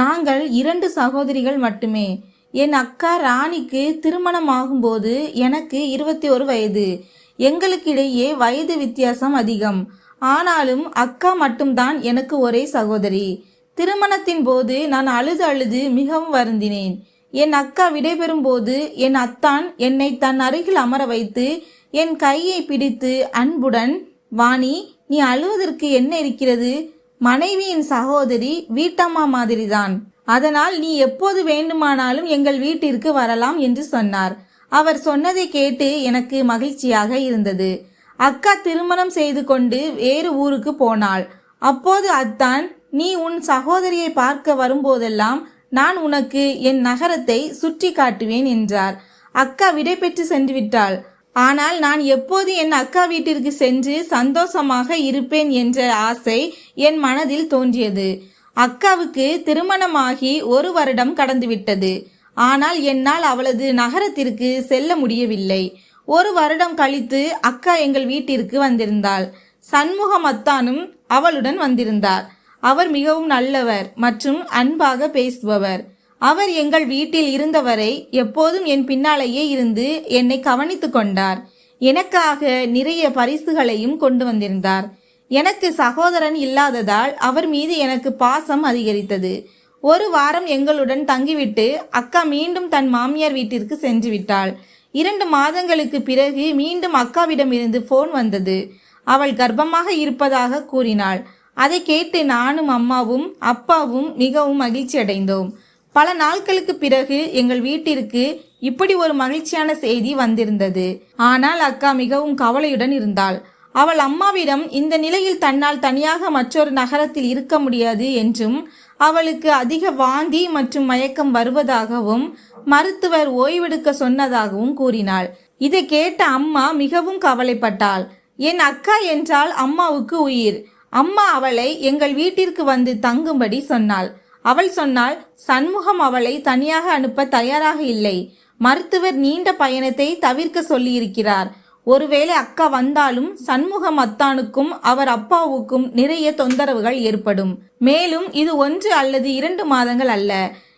நாங்கள் இரண்டு சகோதரிகள் மட்டுமே. என் அக்கா ராணிக்கு திருமணம் ஆகும்போது எனக்கு இருபத்தி ஒரு வயது. எங்களுக்கிடையே வயது வித்தியாசம் அதிகம். ஆனாலும் அக்கா மட்டும்தான் எனக்கு ஒரே சகோதரி. திருமணத்தின் போது நான் அழுது அழுது மிகவும் வருந்தினேன். என் அக்கா விடைபெறும் போது என் அத்தான் என்னை தன் அருகில் அமர வைத்து என் கையை பிடித்து அன்புடன் வாணி நீ அழுவதற்கு என்ன இருக்கிறது? மனைவியின் சகோதரி வீட்டம்மா மாதிரிதான். அதனால் நீ எப்போது வேண்டுமானாலும் எங்கள் வீட்டிற்கு வரலாம் என்று சொன்னார். அவர் சொன்னதை கேட்டு எனக்கு மகிழ்ச்சியாக இருந்தது. அக்கா திருமணம் செய்து கொண்டு வேறு ஊருக்கு போனாள். அப்போது அத்தான் நீ உன் சகோதரியை பார்க்க வரும்போதெல்லாம் நான் உனக்கு என் நகரத்தை சுற்றி காட்டுவேன் என்றார். அக்கா விடை பெற்று சென்று விட்டாள் ஆனால் நான் எப்போது என் அக்கா வீட்டிற்கு சென்று சந்தோஷமாக இருப்பேன் என்ற ஆசை என் மனதில் தோன்றியது. அக்காவுக்கு திருமணமாகி ஒரு வருடம் கடந்துவிட்டது. ஆனால் என்னால் அவளது நகரத்திற்கு செல்ல முடியவில்லை. ஒரு வருடம் கழித்து அக்கா எங்கள் வீட்டிற்கு வந்திருந்தாள். சண்முகம் அத்தானும் அவளுடன் வந்திருந்தார். அவர் மிகவும் நல்லவர் மற்றும் அன்பாக பேசுபவர். அவர் எங்கள் வீட்டில் இருந்தவரை எப்போதும் என் பின்னாலேயே இருந்து என்னை கவனித்து கொண்டார். எனக்காக நிறைய பரிசுகளையும் கொண்டு வந்திருந்தார். எனக்கு சகோதரன் இல்லாததால் அவர் மீது எனக்கு பாசம் அதிகரித்தது. ஒரு வாரம் எங்களுடன் தங்கிவிட்டு அக்கா மீண்டும் தன் மாமியார் வீட்டிற்கு சென்று விட்டாள். இரண்டு மாதங்களுக்கு பிறகு மீண்டும் அக்காவிடமிருந்து ஃபோன் வந்தது. அவள் கர்ப்பமாக இருப்பதாக கூறினாள். அதை கேட்டு நானும் அம்மாவும் அப்பாவும் மிகவும் மகிழ்ச்சி அடைந்தோம் பல நாட்களுக்கு பிறகு எங்கள் வீட்டிற்கு இப்படி ஒரு மகிழ்ச்சியான செய்தி வந்திருந்தது. ஆனால் அக்கா மிகவும் கவலையுடன் இருந்தாள். அவள் அம்மாவிடம் இந்த நிலையில் தன்னால் தனியாக மற்றொரு நகரத்தில் இருக்க முடியாது என்றும் அவளுக்கு அதிக வாந்தி மற்றும் மயக்கம் வருவதாகவும் மருத்துவர் ஓய்வெடுக்க சொன்னதாகவும் கூறினாள். இதை கேட்ட அம்மா மிகவும் கவலைப்பட்டாள். என் அக்கா என்றால் அம்மாவுக்கு உயிர். அம்மா அவளை எங்கள் வீட்டிற்கு வந்து தங்கும்படி சொன்னாள். அவள் சொன்னால் சண்முகம் அவளை தனியாக அனுப்ப தயாராக இல்லை. மருத்துவர் நீண்ட பயணத்தை தவிர்க்க சொல்லியிருக்கிறார். ஒருவேளை அக்கா வந்தாலும் சண்முகம் அத்தானுக்கும் அவர் அப்பாவுக்கும் நிறைய தொந்தரவுகள் ஏற்படும். மேலும் இது ஒன்று அல்லது இரண்டு மாதங்கள் அல்ல.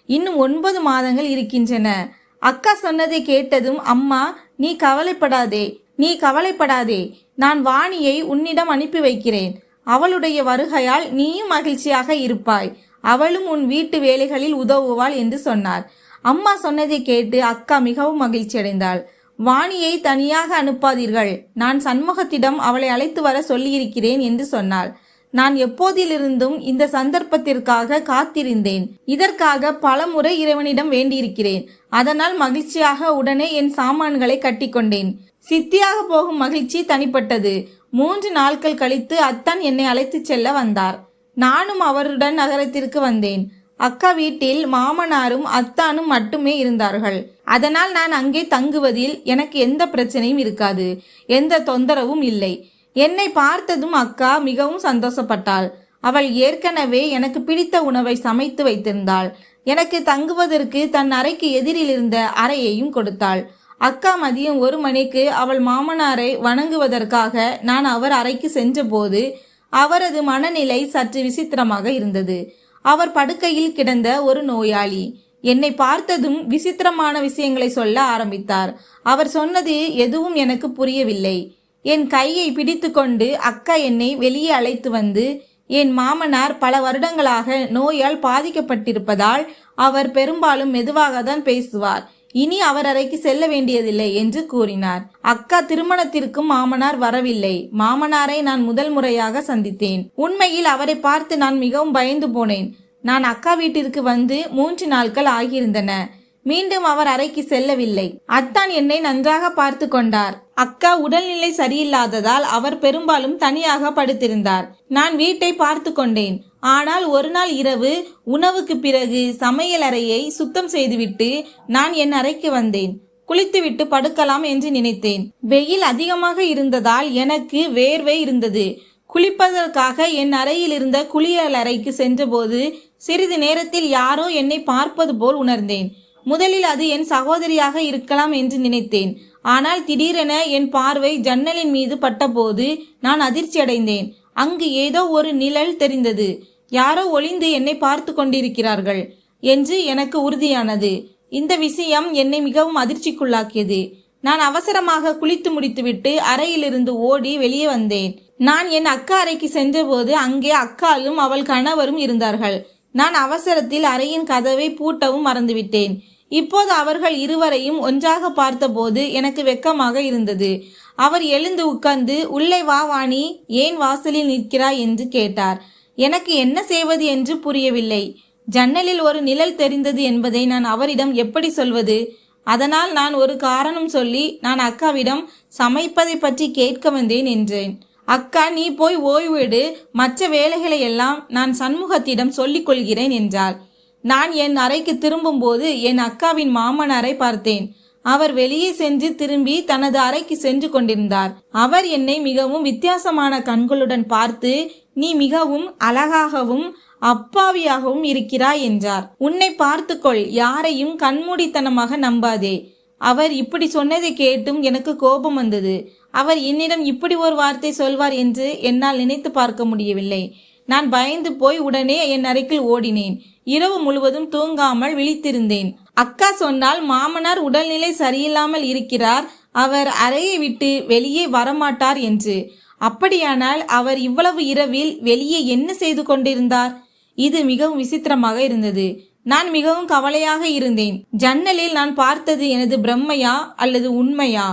இன்னும் ஒன்பது மாதங்கள் இருக்கின்றன. அக்கா சொன்னதை கேட்டதும் அம்மா நீ கவலைப்படாதே. நீ கவலைப்படாதே. நான் வாணியை உன்னிடம் அனுப்பி வைக்கிறேன். அவளுடைய வருகையால் நீயும் மகிழ்ச்சியாக இருப்பாய். அவளும் உன் வீட்டு வேலைகளில் உதவுவாள் என்று சொன்னார். அம்மா சொன்னதை கேட்டு அக்கா மிகவும் மகிழ்ச்சி அடைந்தாள். வாணியை தனியாக அனுப்பாதீர்கள். நான் சண்முகத்திடம் அவளை அழைத்து வர சொல்லியிருக்கிறேன் என்று சொன்னாள். நான் எப்போதிலிருந்தும் இந்த சந்தர்ப்பத்திற்காக காத்திருந்தேன். இதற்காக பல முறை இறைவனிடம் வேண்டியிருக்கிறேன். அதனால் மகிழ்ச்சியாக உடனே என் சாமான்களை கட்டிக்கொண்டேன். சித்தியாக போகும் மகிழ்ச்சி தனிப்பட்டது. மூன்று நாட்கள் கழித்து அத்தான் என்னை அழைத்துச் செல்ல வந்தார். நானும் அவருடன் நகரத்திற்கு வந்தேன். அக்கா வீட்டில் மாமனாரும் அத்தானும் மட்டுமே இருந்தார்கள். அதனால் நான் அங்கே தங்குவதில் எனக்கு எந்த பிரச்சனையும் இருக்காது. எந்த தொந்தரவும் இல்லை. என்னை பார்த்ததும் அக்கா மிகவும் சந்தோஷப்பட்டாள். அவள் ஏற்கனவே எனக்கு பிடித்த உணவை சமைத்து வைத்திருந்தாள். எனக்கு தங்குவதற்கு தன் அறைக்கு எதிரில் இருந்த அறையையும் கொடுத்தாள். அக்கா மதியம் ஒரு மணிக்கு அவள் மாமனாரை வணங்குவதற்காக நான் அவர் அறைக்கு சென்றபோது அவரது மனநிலை சற்று விசித்திரமாக இருந்தது. அவர் படுக்கையில் கிடந்த ஒரு நோயாளி. என்னை பார்த்ததும் விசித்திரமான விஷயங்களை சொல்ல ஆரம்பித்தார். அவர் சொன்னது எதுவும் எனக்கு புரியவில்லை. என் கையை பிடித்துக்கொண்டு அக்கா என்னை வெளியே அழைத்து வந்து என் மாமனார் பல வருடங்களாக நோயால் பாதிக்கப்பட்டிருப்பதால் அவர் பெரும்பாலும் மெதுவாக தான் பேசுவார். இனி அவர் அறைக்கு செல்ல வேண்டியதில்லை என்று கூறினார். அக்கா திருமணத்திற்கும் மாமனார் வரவில்லை. மாமனாரை நான் முதல் முறையாக சந்தித்தேன். உண்மையில் அவரை பார்த்து நான் மிகவும் பயந்து போனேன். நான் அக்கா வீட்டிற்கு வந்து மூன்று நாட்கள் ஆகியிருந்தன. மீண்டும் அவர் அறைக்கு செல்லவில்லை. அத்தான் என்னை நன்றாக பார்த்து கொண்டார். அக்கா உடல்நிலை சரியில்லாததால் அவர் பெரும்பாலும் தனியாக படுத்திருந்தார். நான் வீட்டை பார்த்து கொண்டேன். ஆனால் ஒரு நாள் இரவு உணவுக்கு பிறகு சமையல் அறையை சுத்தம் செய்துவிட்டு நான் என் அறைக்கு வந்தேன். குளித்துவிட்டு படுக்கலாம் என்று நினைத்தேன். வெயில் அதிகமாக இருந்ததால் எனக்கு வேர்வை இருந்தது. குளிப்பதற்காக என் அறையில் இருந்த குளியல் அறைக்கு சென்றபோது சிறிது நேரத்தில் யாரோ என்னை பார்ப்பது போல் உணர்ந்தேன். முதலில் அது என் சகோதரியாக இருக்கலாம் என்று நினைத்தேன். ஆனால் திடீரென என் பார்வை ஜன்னலின் மீது பட்டபோது நான் அதிர்ச்சியடைந்தேன். அங்கு ஏதோ ஒரு நிழல் தெரிந்தது. யாரோ ஒளிந்து என்னை பார்த்து கொண்டிருக்கிறார்கள் என்று எனக்கு உறுதியானது. இந்த விஷயம் என்னை மிகவும் அதிர்ச்சிக்குள்ளாக்கியது. நான் அவசரமாக குளித்து முடித்துவிட்டு அறையிலிருந்து ஓடி வெளியே வந்தேன். நான் என் அக்கா அறைக்கு சென்றபோது அங்கே அக்காலும் அவள் கணவரும் இருந்தார்கள். நான் அவசரத்தில் அறையின் கதவை பூட்டவும் மறந்துவிட்டேன். இப்போது அவர்கள் இருவரையும் ஒன்றாக பார்த்தபோது எனக்கு வெக்கமாக இருந்தது. அவர் எழுந்து உட்கார்ந்து உள்ளே வா வாணி ஏன் வாசலில் நிற்கிறாய்? என்று கேட்டார். எனக்கு என்ன செய்வது என்று புரியவில்லை. ஜன்னலில் ஒரு நிழல் தெரிந்தது என்பதை நான் அவரிடம் எப்படி சொல்வது? அதனால் நான் ஒரு காரணம் சொல்லி நான் அக்காவிடம் சமைப்பதை பற்றி கேட்க வந்தேன் என்றேன். அக்கா நீ போய் ஓய்வெடு மற்ற வேலைகளை எல்லாம் நான் சண்முகத்திடம் சொல்லிக் கொள்கிறேன் என்றாள். நான் என் அறைக்கு திரும்பும்போது என் அக்காவின் மாமனாரை பார்த்தேன். அவர் வெளியே சென்று திரும்பி தனது அறைக்கு சென்று கொண்டிருந்தார். அவர் என்னை மிகவும் வித்தியாசமான கண்களுடன் பார்த்து நீ மிகவும் அழகாகவும் அப்பாவியாகவும் இருக்கிறாய் என்றார். உன்னை பார்த்துக்கொள் யாரையும் கண்மூடித்தனமாக நம்பாதே. அவர் இப்படி சொன்னதை கேட்டும் எனக்கு கோபம் வந்தது. அவர் என்னிடம் இப்படி ஒரு வார்த்தை சொல்வார் என்று என்னால் நினைத்து பார்க்க முடியவில்லை. நான் பயந்து போய் உடனே என் அறைக்குள் ஓடினேன். இரவு முழுவதும் தூங்காமல் விழித்திருந்தேன். அக்கா சொன்னால் மாமனார் உடல்நிலை சரியில்லாமல் இருக்கிறார். அவர் அறையை விட்டு வெளியே வரமாட்டார் என்று. அப்படியானால் அவர் இவ்வளவு இரவில் வெளியே என்ன செய்து கொண்டிருந்தார்? இது மிகவும் விசித்திரமாக இருந்தது. நான் மிகவும் கவலையாக இருந்தேன். ஜன்னலில் நான் பார்த்தது எனது பிரம்மையா அல்லது உண்மையா?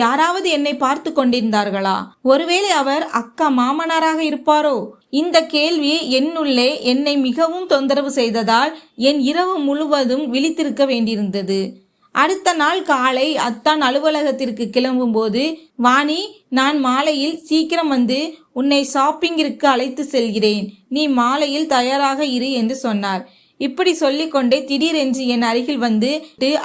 யாராவது என்னை பார்த்து கொண்டிருந்தார்களா? ஒருவேளை அவர் அக்கா மாமனாராக இருப்பாரோ? இந்த கேள்வி என்னுள்ளே என்னை மிகவும் தொந்தரவு செய்ததால் என் இரவு முழுவதும் விழித்திருக்க வேண்டியிருந்தது. அடுத்த நாள் காலை அத்தான் அலுவலகத்திற்கு கிளம்பும்போது வாணி நான் மாலையில் சீக்கிரம் வந்து உன்னை ஷாப்பிங்கிற்கு அழைத்து செல்கிறேன். நீ மாலையில் தயாராக இரு என்று சொன்னார். இப்படி சொல்லிக்கொண்டே திடீரென்று என் அருகில் வந்து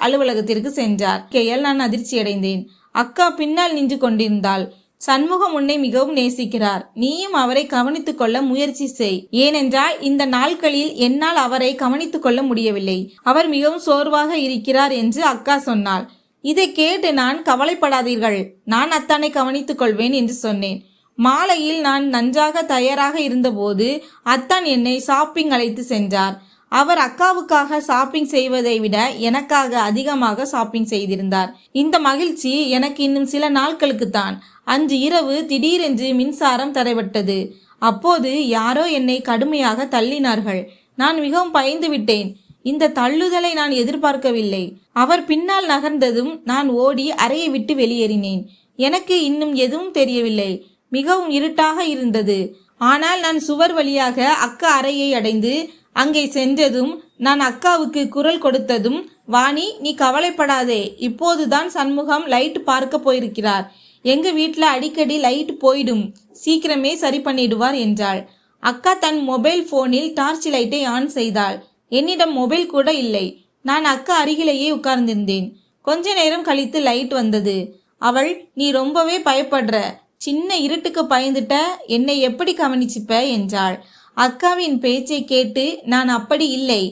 அலுவலகத்திற்கு சென்றார். கேயல் நான் அதிர்ச்சி அடைந்தேன் அக்கா பின்னால் நின்று கொண்டிருந்தாள். சண்முகம் உன்னை மிகவும் நேசிக்கிறார். நீயும் அவரை கவனித்துக் கொள்ள முயற்சி செய். ஏனென்றால் இந்த நாட்களில் என்னால் அவரை கவனித்துக் கொள்ள முடியவில்லை. அவர் மிகவும் சோர்வாக இருக்கிறார் என்று அக்கா சொன்னாள். இதை கேட்டு நான் கவலைப்படாதீர்கள். நான் அத்தானை கவனித்துக் கொள்வேன் என்று சொன்னேன். மாலையில் நான் நன்றாக தயாராக இருந்தபோது அத்தான் என்னை ஷாப்பிங் அழைத்து சென்றார். அவர் அக்காவுக்காக ஷாப்பிங் செய்வதை விட எனக்காக அதிகமாக ஷாப்பிங் செய்திருந்தார். இந்த மகிழ்ச்சி எனக்கு இன்னும் சில நாட்களுக்கு தான். அன்று இரவு திடீரென்று மின்சாரம் தடைபட்டது அப்போது யாரோ என்னை கடுமையாக தள்ளினார்கள். நான் மிகவும் பயந்து விட்டேன். இந்த தள்ளுதலை நான் எதிர்பார்க்கவில்லை. அவர் பின்னால் நகர்ந்ததும் நான் ஓடி அறையை விட்டு வெளியேறினேன். எனக்கு இன்னும் எதுவும் தெரியவில்லை. மிகவும் இருட்டாக இருந்தது. ஆனால் நான் சுவர் வழியாக அக்கா அறையை அடைந்து அங்கே சென்றதும் நான் அக்காவுக்கு குரல் கொடுத்ததும் வாணி நீ கவலைப்படாதே. இப்போதுதான் சண்முகம் லைட் பார்க்க போயிருக்கிறார். எங்க வீட்டில் அடிக்கடி லைட் போயிடும். சீக்கிரமே சரி பண்ணிடுவார் என்றாள். அக்கா தன் மொபைல் போனில் டார்ச் லைட்டை ஆன் செய்தாள். என்னிடம் மொபைல் கூட இல்லை. நான் அக்கா அருகிலேயே உட்கார்ந்திருந்தேன். கொஞ்ச நேரம் கழித்து லைட் வந்தது. அவள் நீ ரொம்பவே பயப்படுற. சின்ன இருட்டுக்கு பயந்துட்ட. என்னை எப்படி கவனிச்சுப்ப? என்றாள். அக்காவின் பேச்சை கேட்டு நான் அப்படி இல்லை.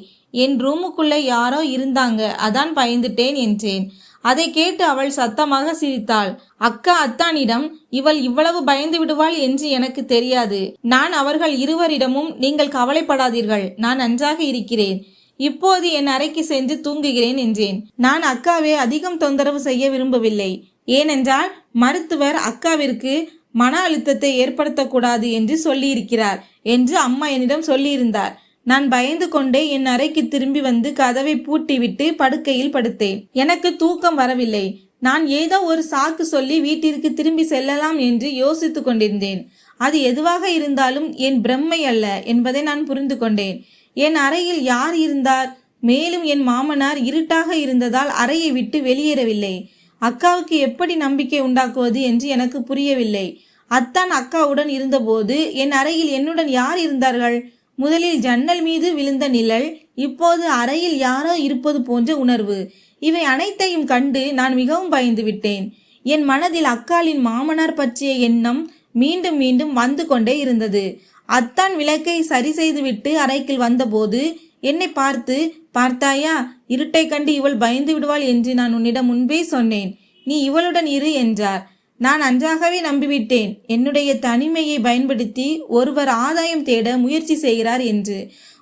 என் ரூமுக்குள்ள யாரோ இருந்தாங்க. அதான் பயந்துட்டேன் என்றேன். அதை கேட்டு அவள் சத்தமாக சிரித்தாள். அக்கா அத்தானிடம் இவள் இவ்வளவு பயந்து விடுவாள் என்று எனக்கு தெரியாது. நான் அவர்கள் இருவரிடமும் நீங்கள் கவலைப்படாதீர்கள். நான் நன்றாக இருக்கிறேன். இப்போது என் அறைக்கு சென்று தூங்குகிறேன் என்றேன். நான் அக்காவை அதிகம் தொந்தரவு செய்ய விரும்பவில்லை. ஏனென்றால் மருத்துவர் அக்காவிற்கு மன அழுத்தத்தை ஏற்படுத்தக்கூடாது என்று சொல்லியிருக்கிறார் என்று அம்மா என்னிடம் சொல்லியிருந்தார். நான் பயந்து கொண்டே என் அறைக்கு திரும்பி வந்து கதவை பூட்டிவிட்டு படுக்கையில் படுத்தேன். எனக்கு தூக்கம் வரவில்லை. நான் ஏதோ ஒரு சாக்கு சொல்லி வீட்டிற்கு திரும்பி செல்லலாம் என்று யோசித்து கொண்டிருந்தேன். அது எதுவாக இருந்தாலும் என் பிரம்மை அல்ல என்பதை நான் புரிந்து கொண்டேன். என் அறையில் யார் இருந்தார்? மேலும் என் மாமனார் இருட்டாக இருந்ததால் அறையை விட்டு வெளியேறவில்லை. அக்காவுக்கு எப்படி நம்பிக்கை உண்டாக்குவது என்று எனக்கு புரியவில்லை. அத்தான் அக்காவுடன் இருந்தபோது என் அறையில் என்னுடன் யார் இருந்தார்கள்? முதலில் ஜன்னல் மீது விழுந்த நிழல் இப்போது அறையில் யாரோ இருப்பது போன்ற உணர்வு. இவை அனைத்தையும் கண்டு நான் மிகவும் பயந்து விட்டேன். என் மனதில் அக்காலின் மாமனார் பற்றிய எண்ணம் மீண்டும் மீண்டும் வந்து கொண்டே இருந்தது. அத்தான் விளக்கை சரி செய்துவிட்டு அறைக்குள் வந்தபோது என்னை பார்த்து பார்த்தாயா இருட்டை கண்டு இவள் பயந்து விடுவாள் என்று நான் உன்னிடம் முன்பே சொன்னேன். நீ இவளுடன் இரு என்றார். நான் அன்றாகவே நம்பிவிட்டேன். என்னுடைய தனிமையை பயன்படுத்தி ஒருவர் ஆதாயம் தேட முயற்சி செய்கிறார் என்று.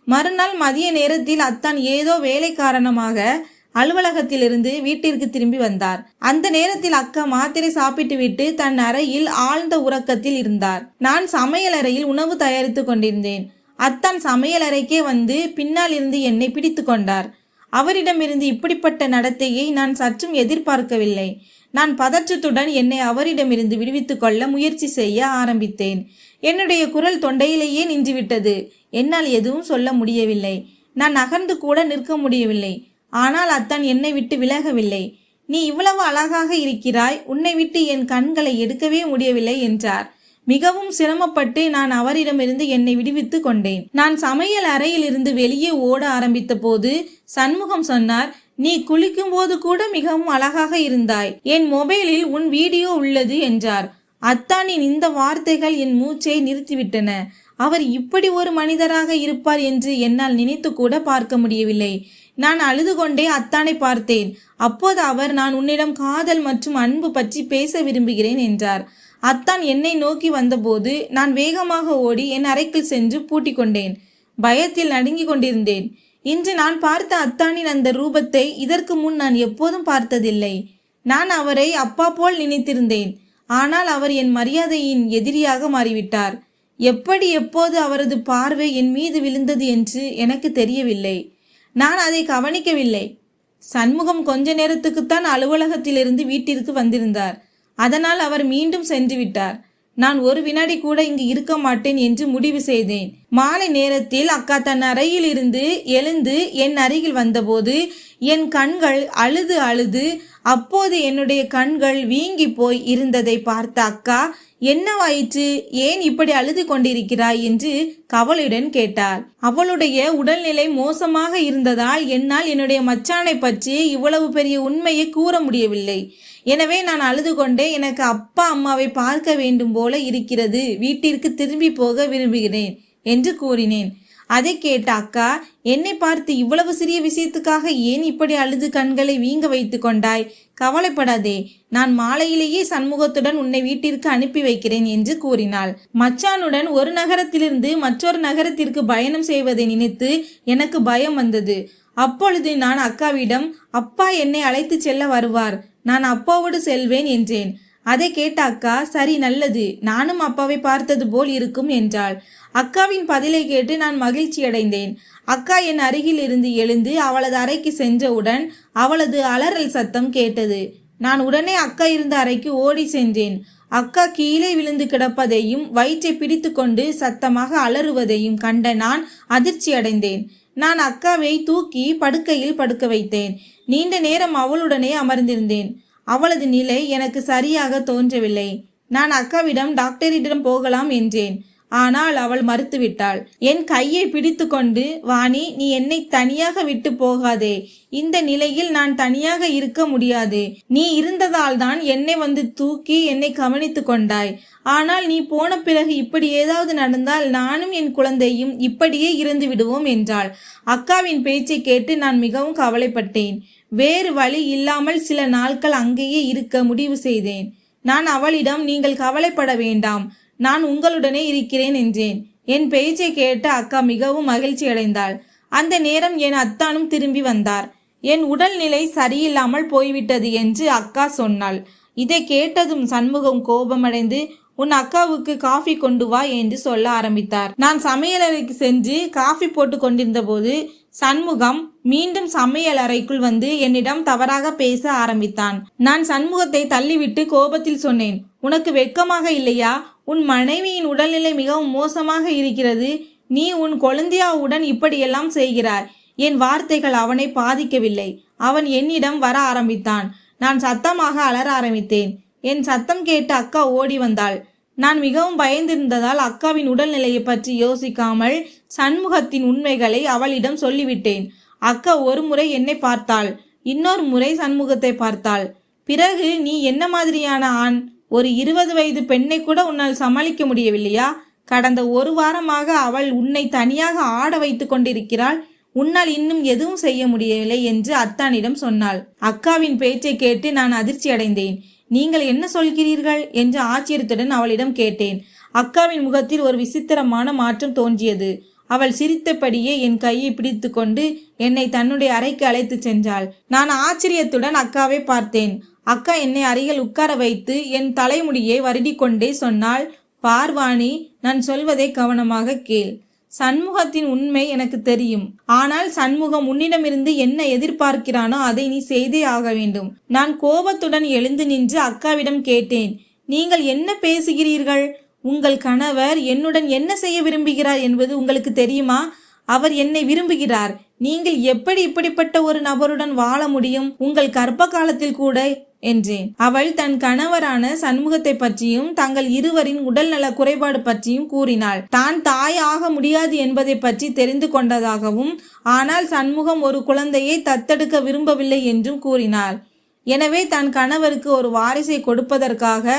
மறுநாள் மதிய நேரத்தில் அத்தான் ஏதோ வேலை காரணமாக அலுவலகத்திலிருந்து வீட்டிற்கு திரும்பி வந்தார். அந்த நேரத்தில் அக்கா மாத்திரை சாப்பிட்டுவிட்டு தன் அறையில் ஆழ்ந்த உறக்கத்தில் இருந்தார். நான் சமையல் அறையில் உணவு தயாரித்துக் கொண்டிருந்தேன். அத்தான் சமையலறைக்கே வந்து பின்னால் இருந்து என்னை பிடித்து கொண்டார். அவரிடமிருந்து இப்படிப்பட்ட நடத்தையை நான் சற்றும் எதிர்பார்க்கவில்லை. நான் பதற்றத்துடன் என்னை அவரிடமிருந்து விடுவித்து கொள்ள முயற்சி செய்ய ஆரம்பித்தேன். என்னுடைய குரல் தொண்டையிலேயே நின்றுவிட்டது. என்னால் எதுவும் சொல்ல முடியவில்லை. நான் நகர்ந்து கூட நிற்க முடியவில்லை. ஆனால் அத்தான் என்னை விட்டு விலகவில்லை. நீ இவ்வளவு அழகாக இருக்கிறாய். உன்னை விட்டு என் கண்களை எடுக்கவே முடியவில்லை என்றார். மிகவும் சிரமப்பட்டு நான் அவரிடமிருந்து என்னை விடுவித்து கொண்டேன். நான் சமையல் அறையிலிருந்து வெளியே ஓட ஆரம்பித்த போது சண்முகம் சொன்னார் நீ குளிக்கும் போது கூட மிகவும் அழகாக இருந்தாய். என் மொபைலில் உன் வீடியோ உள்ளது என்றார். அத்தானின் இந்த வார்த்தைகள் என் மூச்சை நிறுத்திவிட்டன. அவர் இப்படி ஒரு மனிதராக இருப்பார் என்று என்னால் நினைத்து கூட பார்க்க முடியவில்லை. நான் அழுது கொண்டே அத்தானை பார்த்தேன். அப்போது அவர் நான் உன்னிடம் காதல் மற்றும் அன்பு பற்றி பேச விரும்புகிறேன் என்றார். அத்தான் என்னை நோக்கி வந்தபோது நான் வேகமாக ஓடி என் அறைக்குள் சென்று பூட்டி கொண்டேன். பயத்தில் நடுங்கிக் கொண்டிருந்தேன். இன்று நான் பார்த்த அத்தானின் அந்த ரூபத்தை இதற்கு முன் நான் எப்போதும் பார்த்ததில்லை. நான் அவரை அப்பா போல் நினைத்திருந்தேன். ஆனால் அவர் என் மரியாதையின் எதிரியாக மாறிவிட்டார். எப்படி எப்போது அவரது பார்வை என் மீது விழுந்தது என்று எனக்கு தெரியவில்லை. நான் அதை கவனிக்கவில்லை. சண்முகம் கொஞ்ச நேரத்துக்குத்தான் அலுவலகத்திலிருந்து வீட்டிற்கு வந்திருந்தார். அதனால் அவர் மீண்டும் சென்று விட்டார். நான் ஒரு வினாடி கூட இங்கு இருக்க மாட்டேன் என்று முடிவு செய்தேன். மாலை நேரத்தில் அக்கா தன் அறையில் இருந்து எழுந்து என் அருகில் வந்தபோது என் கண்கள் அழுது அழுது அப்போது என்னுடைய கண்கள் வீங்கி போய் இருந்ததை பார்த்த அக்கா என்னவாயிற்று? ஏன் இப்படி அழுது கொண்டிருக்கிறாய்? என்று கவலையுடன் கேட்டாள். அவளுடைய உடல்நிலை மோசமாக இருந்ததால் என்னால் என்னுடைய மச்சானை பற்றி இவ்வளவு பெரிய உண்மையை கூற முடியவில்லை. எனவே நான் அழுது கொண்டே எனக்கு அப்பா அம்மாவை பார்க்க வேண்டும் போல இருக்கிறது. வீட்டிற்கு திரும்பி போக விரும்புகிறேன் என்று கூறினேன். அதை கேட்ட அக்கா என்னை பார்த்து இவ்வளவு சிறிய விஷயத்துக்காக ஏன் இப்படி அழுது கண்களை வீங்க வைத்து கொண்டாய்? கவலைப்படாதே நான் மாலையிலேயே சண்முகத்துடன் உன்னை வீட்டிற்கு அனுப்பி வைக்கிறேன் என்று கூறினாள். மச்சானுடன் ஒரு நகரத்திலிருந்து மற்றொரு நகரத்திற்கு பயணம் செய்வதை நினைத்து எனக்கு பயம் வந்தது. அப்பொழுது நான் அக்காவிடம் அப்பா என்னை அழைத்து செல்ல வருவார். நான் அப்பாவோடு செல்வேன் என்றேன். அதை கேட்ட அக்கா சரி நல்லது. நானும் அப்பாவை பார்த்தது போல் இருக்கும் என்றாள். அக்காவின் பதிலை கேட்டு நான் மகிழ்ச்சி அடைந்தேன். அக்கா என் அருகில் இருந்து எழுந்து அவளது அறைக்கு சென்றவுடன் அவளது அலறல் சத்தம் கேட்டது. நான் உடனே அக்கா இருந்த அறைக்கு ஓடி சென்றேன். அக்கா கீழே விழுந்து கிடப்பதையும் வயிற்றை பிடித்து கொண்டு சத்தமாக அலறுவதையும் கண்ட நான் அதிர்ச்சி அடைந்தேன் நான் அக்காவை தூக்கி படுக்கையில் படுக்க வைத்தேன். நீண்ட நேரம் அவளுடனே அமர்ந்திருந்தேன். அவளது நிலை எனக்கு சரியாக தோன்றவில்லை. நான் அக்காவிடம் டாக்டரிடம் போகலாம் என்றேன். ஆனால் அவள் மறுத்துவிட்டாள். என் கையை பிடித்து கொண்டு வாணி நீ என்னை தனியாக விட்டு போகாதே. இந்த நிலையில் நான் தனியாக இருக்க முடியாது. நீ இருந்ததால் தான் என்னை வந்து தூக்கி என்னை கவனித்து கொண்டாய். ஆனால் நீ போன பிறகு இப்படி ஏதாவது நடந்தால் நானும் என் குழந்தையும் இப்படியே இருந்து விடுவோம் என்றாள். அக்காவின் பேச்சை கேட்டு நான் மிகவும் கவலைப்பட்டேன். வேறு வழி இல்லாமல் சில நாட்கள் அங்கேயே இருக்க முடிவு செய்தேன். நான் அவளிடம் நீங்கள் கவலைப்பட வேண்டாம். நான் உங்களுடனே இருக்கிறேன் என்றேன். என் பேச்சை கேட்டு அக்கா மிகவும் மகிழ்ச்சி அடைந்தாள். அந்த நேரம் என் அத்தானும் திரும்பி வந்தார். என் உடல்நிலை சரியில்லாமல் போய்விட்டது என்று அக்கா சொன்னாள். இதை கேட்டதும் சண்முகம் கோபமடைந்து உன் அக்காவுக்கு காஃபி கொண்டு வா என்று சொல்ல ஆரம்பித்தார். நான் சமையலறைக்கு சென்று காஃபி போட்டு கொண்டிருந்த போது சண்முகம் மீண்டும் சமையல் அறைக்குள் வந்து என்னிடம் தவறாக பேச ஆரம்பித்தான். நான் சண்முகத்தை தள்ளிவிட்டு கோபத்தில் சொன்னேன் உனக்கு வெட்கமாக இல்லையா? உன் மனைவியின் உடல்நிலை மிகவும் மோசமாக இருக்கிறது. நீ உன் கொழுந்தியாவுடன் இப்படியெல்லாம் செய்கிறாய். என் வார்த்தைகள் அவனை பாதிக்கவில்லை. அவன் என்னிடம் வர ஆரம்பித்தான். நான் சத்தமாக அலற ஆரம்பித்தேன். என் சத்தம் கேட்டு அக்கா ஓடி வந்தாள். நான் மிகவும் பயந்திருந்ததால் அக்காவின் உடல்நிலையை பற்றி யோசிக்காமல் சண்முகத்தின் உண்மைகளை அவளிடம் சொல்லிவிட்டேன். அக்கா ஒரு முறை என்னை பார்த்தாள். இன்னொரு முறை சண்முகத்தை பார்த்தாள். பிறகு நீ என்ன மாதிரியான ஆண்? ஒரு இருபது வயது பெண்ணை கூட உன்னால் சமாளிக்க முடியவில்லையா? கடந்த ஒரு வாரமாக அவள் உன்னை தனியாக ஆட வைத்து கொண்டிருக்கிறாள். உன்னால் இன்னும் எதுவும் செய்ய முடியவில்லை என்று அத்தானிடம் சொன்னாள். அக்காவின் பேச்சை கேட்டு நான் அதிர்ச்சி அடைந்தேன். நீங்கள் என்ன சொல்கிறீர்கள்? என்று ஆச்சரியத்துடன் அவளிடம் கேட்டேன். அக்காவின் முகத்தில் ஒரு விசித்திரமான மாற்றம் தோன்றியது. அவள் சிரித்தபடியே என் கையை பிடித்துக்கொண்டு என்னை தன்னுடைய அறைக்கு அழைத்துச் சென்றாள். நான் ஆச்சரியத்துடன் அக்காவை பார்த்தேன். அக்கா என்னை அருகில் உட்கார வைத்து என் தலைமுடியை வருடிக்கொண்டே சொன்னாள் பார்வாணி நான் சொல்வதை கவனமாக கேள். சண்முகத்தின் உண்மை எனக்கு தெரியும். ஆனால் சண்முகம் உன்னிடமிருந்து என்ன எதிர்பார்க்கிறானோ அதை நீ செய்தே ஆக வேண்டும். நான் கோபத்துடன் எழுந்து நின்று அக்காவிடம் கேட்டேன் நீங்கள் என்ன பேசுகிறீர்கள்? உங்கள் கணவர் என்னுடன் என்ன செய்ய விரும்புகிறார் என்பது உங்களுக்கு தெரியுமா? அவர் என்னை விரும்புகிறார். நீங்கள் எப்படி இப்படிப்பட்ட ஒரு நபருடன் வாழ முடியும்? உங்கள் கர்ப்ப காலத்தில் கூட என்றேன். அவள் தன் கணவரான சண்முகத்தை பற்றியும் தங்கள் இருவரின் உடல்நல குறைபாடு பற்றியும் கூறினாள். தான் தாய் ஆக முடியாது என்பதை பற்றி தெரிந்து கொண்டதாகவும் ஆனால் சண்முகம் ஒரு குழந்தையை தத்தெடுக்க விரும்பவில்லை என்றும் கூறினாள். எனவே தன் கணவருக்கு ஒரு வாரிசை கொடுப்பதற்காக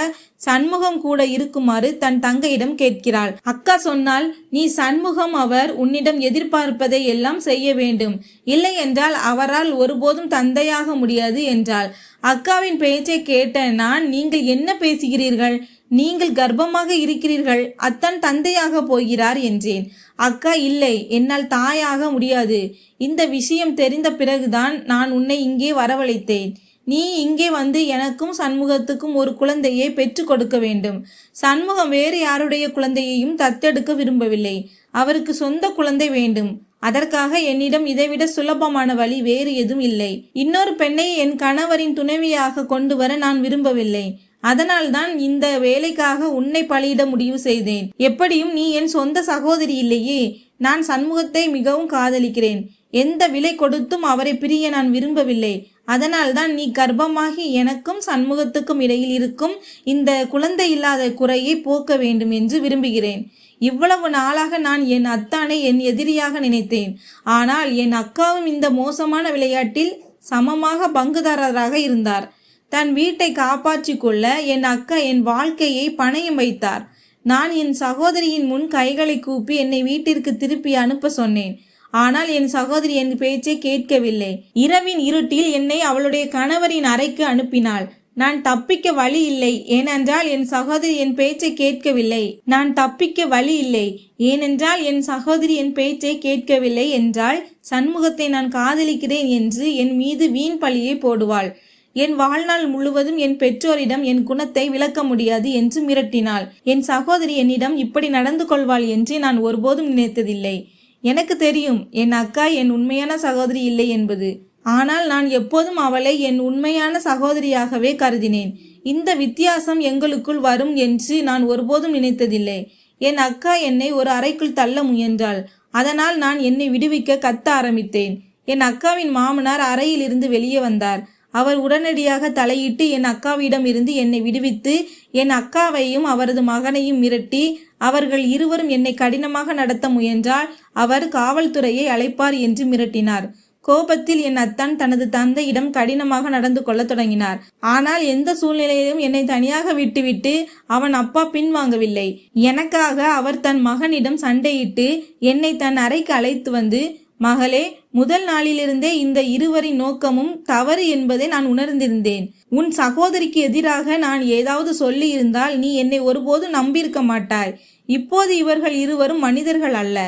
சண்முகம் கூட இருக்குமாறு தன் தங்கையிடம் கேட்கிறாள். அக்கா சொன்னால் நீ சண்முகம் அவர் உன்னிடம் எதிர்பார்ப்பதை எல்லாம் செய்ய வேண்டும். இல்லை என்றால் அவரால் ஒருபோதும் தந்தையாக முடியாது என்றாள். அக்காவின் பேச்சை கேட்ட நான் நீங்கள் என்ன பேசுகிறீர்கள்? நீங்கள் கர்ப்பமாக இருக்கிறீர்கள். அத்தான் தந்தையாக போகிறார் என்றேன். அக்கா இல்லை. என்னால் தாயாக முடியாது. இந்த விஷயம் தெரிந்த பிறகுதான் நான் உன்னை இங்கே வரவழைத்தேன். நீ இங்கே வந்து எனக்கும் சண்முகத்துக்கும் ஒரு குழந்தையை பெற்றுக் கொடுக்க வேண்டும். சண்முகம் வேறு யாருடைய குழந்தையையும் தத்தெடுக்க விரும்பவில்லை. அவருக்கு சொந்த குழந்தை வேண்டும். அதற்காக என்னிடம் இதைவிட சுலபமான வழி வேறு எதுவும் இல்லை. இன்னொரு பெண்ணை என் கணவரின் துணைவியாக கொண்டு வர நான் விரும்பவில்லை. அதனால்தான் இந்த வேலைக்காக உன்னை பலியிட முடிவு செய்தேன். எப்படியும் நீ என் சொந்த சகோதரி இல்லையே. நான் சண்முகத்தை மிகவும் காதலிக்கிறேன். எந்த விலை கொடுத்தும் அவரை பிரிய நான் விரும்பவில்லை. அதனால்தான் நீ கர்ப்பமாகி எனக்கும் சண்முகத்துக்கும் இடையில் இருக்கும் இந்த குழந்தை இல்லாத குறையை போக்க வேண்டும் என்று விரும்புகிறேன். இவ்வளவு நாளாக நான் என் அத்தானை என் எதிரியாக நினைத்தேன். ஆனால் என் அக்காவும் இந்த மோசமான விளையாட்டில் சமமாக பங்குதாரராக இருந்தார். தன் வீட்டை காப்பாற்றி கொள்ள என் அக்கா என் வாழ்க்கையை பணயம் வைத்தார். நான் என் சகோதரியின் முன் கைகளை கூப்பி என்னை வீட்டிற்கு திருப்பி அனுப்ப சொன்னேன். ஆனால் என் சகோதரி என் பேச்சை கேட்கவில்லை. இரவின் இருட்டில் என்னை அவளுடைய கணவரின் அறைக்கு அனுப்பினாள். நான் தப்பிக்க வழி இல்லை. ஏனென்றால் என் சகோதரி என் பேச்சை கேட்கவில்லை. நான் தப்பிக்க வழி இல்லை. ஏனென்றால் என் சகோதரி என் பேச்சை கேட்கவில்லை என்றால் சண்முகத்தை நான் காதலிக்கிறேன் என்று என் மீது வீண் பழியை போடுவாள். என் வாழ்நாள் முழுவதும் என் பெற்றோரிடம் என் குணத்தை விளக்க முடியாது என்று மிரட்டினாள். என் சகோதரி என்னிடம் இப்படி நடந்து கொள்வாள் என்று நான் ஒருபோதும் நினைத்ததில்லை. எனக்கு தெரியும் என் அக்கா என் உண்மையான சகோதரி இல்லை என்பது. ஆனால் நான் எப்போதும் அவளை என் உண்மையான சகோதரியாகவே கருதினேன். இந்த வித்தியாசம் எங்களுக்குள் வரும் என்று நான் ஒருபோதும் நினைத்ததில்லை. என் அக்கா என்னை ஒரு அறைக்குள் தள்ள முயன்றாள். அதனால் நான் என்னை விடுவிக்க கத்த ஆரம்பித்தேன். என் அக்காவின் மாமனார் அறையிலிருந்து வெளியே வந்தார். அவர் உடனடியாக தலையிட்டு என் அக்காவிடம் இருந்து என்னை விடுவித்து என் அக்காவையும் அவரது மகனையும் மிரட்டி அவர்கள் இருவரும் என்னை கடினமாக நடத்த முயன்றால் அவர் காவல்துறையை அழைப்பார் என்று மிரட்டினார். கோபத்தில் என் அத்தான் தனது தந்தையிடம் கடினமாக நடந்து கொள்ளத் தொடங்கினார். ஆனால் எந்த சூழ்நிலையிலும் என்னை தனியாக விட்டுவிட்டு அவன் அப்பா பின்வாங்கவில்லை. எனக்காக அவர் தன் மகனிடம் சண்டையிட்டு என்னை தன் அறைக்கு அழைத்து வந்து மகளே முதல் நாளிலிருந்தே இந்த இருவரின் நோக்கமும் தவறு என்பதை நான் உணர்ந்திருந்தேன். உன் சகோதரிக்கு எதிராக நான் ஏதாவது சொல்லி இருந்தால் நீ என்னை ஒருபோதும் நம்பியிருக்க மாட்டாய். இப்போது இவர்கள் இருவரும் மனிதர்கள் அல்ல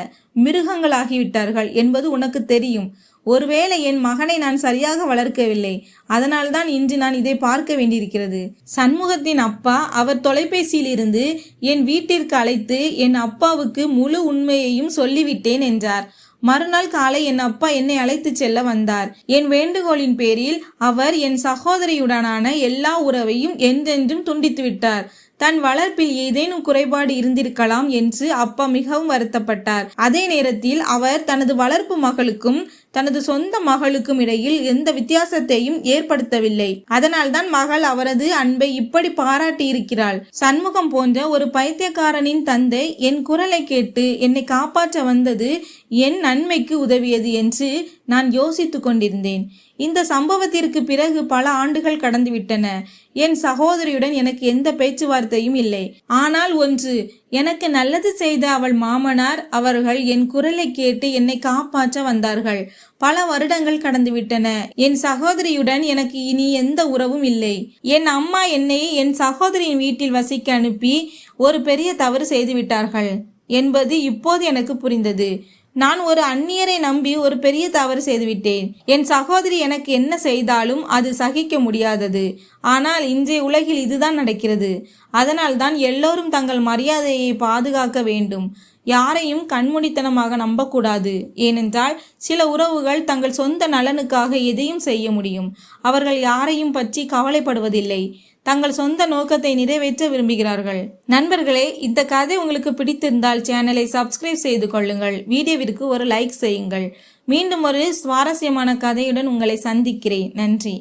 மிருகங்களாகிவிட்டார்கள் என்பது உனக்கு தெரியும். ஒருவேளை என் மகனை நான் சரியாக வளர்க்கவில்லை அதனால்தான் இன்று நான் இதை பார்க்க வேண்டியிருக்கிறது. சண்முகத்தின் அப்பா அவர் தொலைபேசியில் இருந்து என் வீட்டிற்கு அழைத்து என் அப்பாவுக்கு முழு உண்மையையும் சொல்லிவிட்டேன் என்றார். மறுநாள் காலை என் அப்பா என்னை அழைத்துச் செல்ல வந்தார். என் வேண்டுகோளின் பேரில் அவர் என் சகோதரியுடனான எல்லா உறவையும் என்றென்றும் துண்டித்து விட்டார் தன் வளர்ப்பில் ஏதேனும் குறைபாடு இருந்திருக்கலாம் என்று அப்பா மிகவும் வருத்தப்பட்டார். அதே நேரத்தில் அவர் தனது வளர்ப்பு மகளுக்கும் தனது சொந்த மகளுக்கும் இடையில் எந்த வித்தியாசத்தையும் ஏற்படுத்தவில்லை. அதனால்தான் மகள் அவரது அன்பை இப்படி பாராட்டியிருக்கிறாள். சண்முகம் போன்ற ஒரு பைத்தியக்காரனின் தந்தை என் குரலை கேட்டு என்னை காப்பாற்ற வந்தது என் நன்மைக்கு உதவியது என்று நான் யோசித்து கொண்டிருந்தேன். இந்த சம்பவத்திற்கு பிறகு பல ஆண்டுகள் கடந்துவிட்டன என் சகோதரியுடன் எனக்கு எந்த பேச்சுவார்த்தையும் இல்லை. ஆனால் ஒன்று எனக்கு நல்லது செய்த அவள் மாமனார் அவர்கள் என் குரலை கேட்டு என்னை காப்பாற்ற வந்தார்கள். பல வருடங்கள் கடந்துவிட்டன என் சகோதரியுடன் எனக்கு இனி எந்த உறவும் இல்லை. என் அம்மா என்னை என் சகோதரியின் வீட்டில் வசிக்க அனுப்பி ஒரு பெரிய தவறு செய்துவிட்டார்கள் என்பது இப்போது எனக்கு புரிந்தது. நான் ஒரு அந்நியரை நம்பி ஒரு பெரிய தவறு செய்துவிட்டேன் என் சகோதரி எனக்கு என்ன செய்தாலும் அது சகிக்க முடியாதது. ஆனால் இன்றைய உலகில் இதுதான் நடக்கிறது. அதனால் தான் எல்லோரும் தங்கள் மரியாதையை பாதுகாக்க வேண்டும். யாரையும் கண்மூடித்தனமாக நம்பக்கூடாது. ஏனென்றால் சில உறவுகள் தங்கள் சொந்த நலனுக்காக எதையும் செய்ய முடியும். அவர்கள் யாரையும் பற்றி கவலைப்படுவதில்லை. தங்கள் சொந்த நோக்கத்தை நிறைவேற்ற விரும்புகிறார்கள். நண்பர்களே இந்த கதை உங்களுக்கு பிடித்திருந்தால் சேனலை சப்ஸ்கிரைப் செய்து கொள்ளுங்கள். வீடியோவிற்கு ஒரு லைக் செய்யுங்கள். மீண்டும் ஒரு சுவாரஸ்யமான கதையுடன் உங்களை சந்திக்கிறேன். நன்றி.